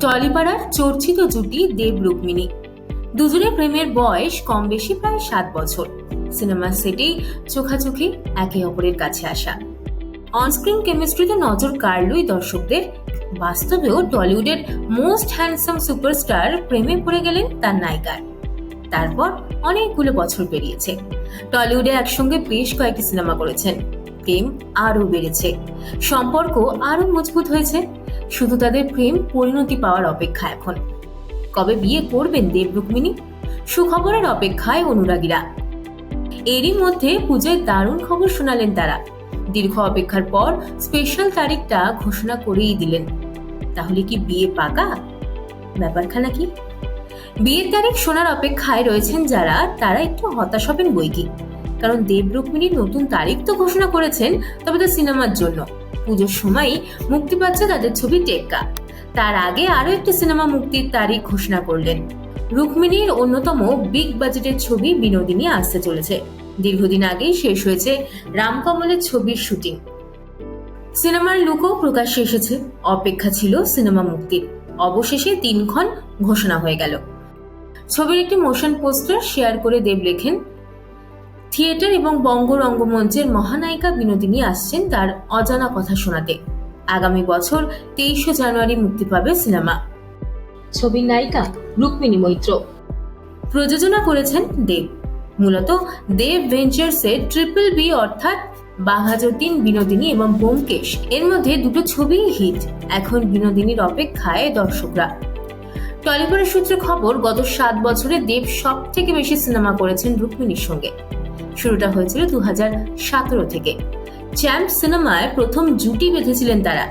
টলিপাড়ার চর্চিত জুটি দেব রুক্মিণী। দুজনের প্রেমের বয়স কম বেশি প্রায় সাত বছর। সিনেমার সেটেই চোখাচোখি একে অপরের কাছে আসা। অনস্ক্রিন কেমিস্ট্রিতে নজর কাড়লই দর্শকদের। বাস্তবেও টলিউডের মোস্ট হ্যান্ডসাম সুপারস্টার প্রেমে পড়ে গেলেন তার নায়িকার তারপর অনেকগুলো বছর পেরিয়েছে। টলিউডে একসঙ্গে বেশ কয়েকটি সিনেমা করেছেন। প্রেম আরও বেড়েছে। সম্পর্ক আরও মজবুত হয়েছে। শুধু তাদের প্রেম পরিণতি পাওয়ার অপেক্ষা এখন। কবে বিয়ে করবেন দেব রুক্মিণী? সুখবরের অপেক্ষায় অনুরাগীরা। এরই মধ্যে পুজোয় দারুণ খবর শোনালেন তারা। দীর্ঘ অপেক্ষার পর স্পেশাল তারিখটা ঘোষণা করেই দিলেন। তাহলে কি বিয়ে পাকা? ব্যাপারখানা কি? বিয়ের তারিখ শোনার অপেক্ষায় রয়েছেন যারা, তারা একটু হতাশ হবেন বই কি কারণ দেব রুক্মিণীর নতুন তারিখ তো ঘোষণা করেছেন, তবে তো সিনেমার জন্য। পুজোর সময়ই মুক্তি পাচ্ছে তাদের ছবি টেক্কা। তার আগে আরও একটি সিনেমা মুক্তির তারিখ ঘোষণা করলেন। রুক্মিণীর অন্যতম বিগ বাজেটের ছবি বিনোদিনী আসতে চলেছে। দীর্ঘদিন আগেই শেষ হয়েছে রামকমলের ছবির শুটিং। সিনেমার লুকও প্রকাশ্যে এসেছে। অপেক্ষা ছিল সিনেমা মুক্তির। অবশেষে তিনক্ষণ ঘোষণা হয়ে গেল। ছবির একটি মোশন পোস্টার শেয়ার করে দেব লেখেন থিয়েটার এবং বঙ্গ রঙ্গমঞ্চের মহানায়িকা বিনোদিনী আসছেন তার অজানা কথা শোনাতে। আগামী বছর তেইশে জানুয়ারি মুক্তি পাবে সিনেমা। ছবির নায়িকা রুক্মিণী মৈত্র। প্রযোজনা করেছেন দেব। মূলত দেব ভেঞ্চার্সের ট্রিপল বি অর্থাৎ বাঘাযতীন বিনোদিনী এবং ব্যোমকেশ। এর মধ্যে দুটো ছবিই হিট। এখন বিনোদিনীর অপেক্ষায় দর্শকরা। টলিপাড়া সূত্রে খবর, গত সাত বছরে দেব সব থেকে বেশি সিনেমা করেছেন রুক্মিণীর সঙ্গে। শুরুটা হয়েছিল দু হাজার সতেরো থেকে। চ্যাম্প সিনেমায় প্রথম জুটি বেঁধেছিলেন তারা।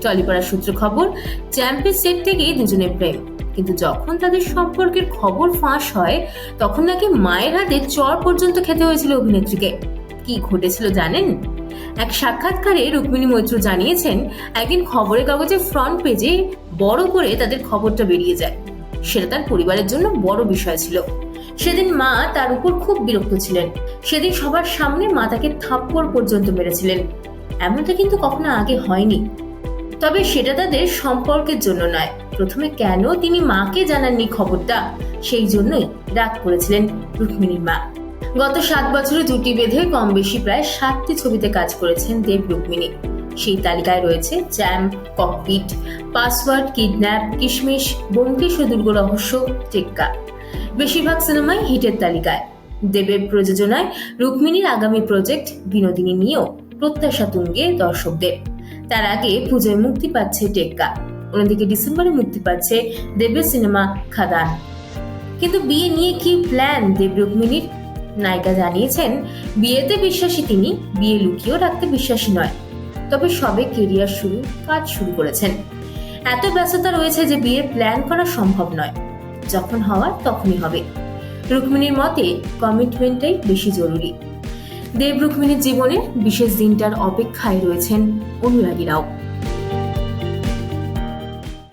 টলিপাড়া সূত্র খবর, চ্যাম্পের সেট থেকেই দুজনের প্রেম। কিন্তু যখন তাদের সম্পর্কের খবর ফাঁস হয়, তখন নাকি মায়ের হাতে চর পর্যন্ত খেতে হয়েছিল অভিনেত্রীকে। কি ঘটেছিল জানেন? এক সাক্ষাৎকারে রুক্মিণী মৈত্র জানিয়েছেন, একদিন খবরের কাগজের ফ্রন্ট পেজে বড় করে তাদের খবরটা বেরিয়ে যায়। সেটা তার পরিবারের জন্য বড় বিষয় ছিল। সেদিন মা তার উপর খুব বিরক্ত ছিলেন। সেদিন সবার সামনে মা তাকে থাপ্পড় পর্যন্ত মেরেছিলেন। এমনটা কিন্তু কখনো আগে হয়নি। তবে সেটা তাদের সম্পর্কের জন্য নয়। প্রথমে কেন তিনি মাকে জানাননি খবরটা, সেই জন্যই রাগ করেছিলেন রুক্মিণীর মা। গত সাত বছরে জুটি বেঁধে কম বেশি প্রায় সাতটি ছবিতে কাজ করেছেন দেব রুক্মিণী। সেই তালিকায় রয়েছে জ্যাম ককপিট, পাসওয়ার্ড, কিডন্যাপ, কিশমিশ ব্যোমকেশ ও দুর্গ রহস্য, টেক্কা। বেশিরভাগ সিনেমাই হিটের তালিকায়। দেবের প্রযোজনায় রুক্মিণীর আগামী প্রজেক্ট বিনোদিনী নিয়েও প্রত্যাশা তুঙ্গে দর্শকদের। তার আগে পুজোয় মুক্তি পাচ্ছে টেক্কা। অন্যদিকে ডিসেম্বরে মুক্তি পাচ্ছে দেবের সিনেমা খাদান। কিন্তু বিয়ে নিয়ে কি প্ল্যান দেব রুক্মিণীর? নায়িকা জানিয়েছেন, বিয়েতে বিশ্বাসী তিনি, বিয়ে লুকিয়েও রাখতে বিশ্বাসী নয়। তবে সবে কেরিয়ার শুরু, কাজ শুরু করেছেন। এত ব্যস্ততা রয়েছে যে বিয়ের প্ল্যান করা সম্ভব নয়। যখন হওয়ার তখনই হবে। রুক্মিণীর মতে কমিটমেন্টটাই বেশি জরুরি। দেব রুক্মিণীর জীবনে বিশেষ দিনটার অপেক্ষায় রয়েছেন অনুরাগীরাও